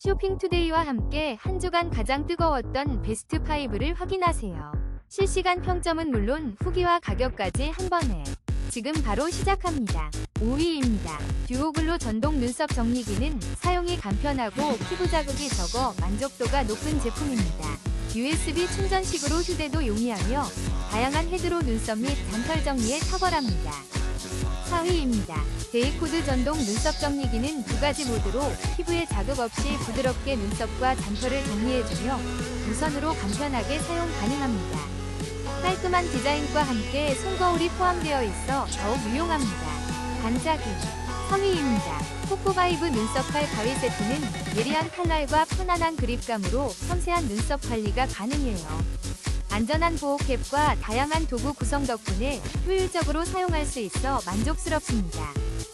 쇼핑투데이와 함께 한 주간 가장 뜨거웠던 베스트 5를 확인하세요. 실시간 평점은 물론 후기와 가격까지 한 번에. 지금 바로 시작합니다. 5위입니다. 듀오글로 전동 눈썹 정리기는 사용이 간편하고 피부 자극이 적어 만족도가 높은 제품입니다. USB 충전식으로 휴대도 용이하며 다양한 헤드로 눈썹 및 잔털 정리에 탁월합니다. 4위입니다. 데이코드 전동 눈썹 정리기는 두 가지 모드로 피부에 자극 없이 부드럽게 눈썹과 잔털을 정리해주며 무선으로 간편하게 사용 가능합니다. 깔끔한 디자인과 함께 손거울이 포함되어 있어 더욱 유용합니다. 반짝이 3위입니다. 코코바이브 눈썹 칼 가위 세트는 예리한 칼날과 편안한 그립감으로 섬세한 눈썹 관리가 가능해요. 안전한 보호캡과 다양한 도구 구성 덕분에 효율적으로 사용할 수 있어 만족스럽습니다.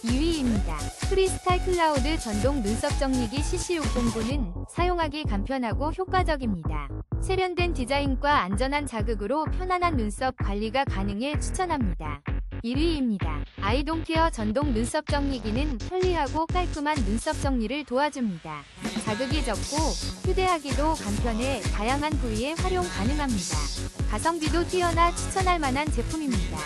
2위입니다. 크리스탈 클라우드 전동 눈썹 정리기 CC609는 사용하기 간편하고 효과적입니다. 세련된 디자인과 안전한 자극으로 편안한 눈썹 관리가 가능해 추천합니다. 1위입니다. 아이돈케어 전동 눈썹 정리기는 편리하고 깔끔한 눈썹 정리를 도와줍니다. 자극이 적고 휴대하기도 간편해 다양한 부위에 활용 가능합니다. 가성비도 뛰어나 추천할 만한 제품입니다.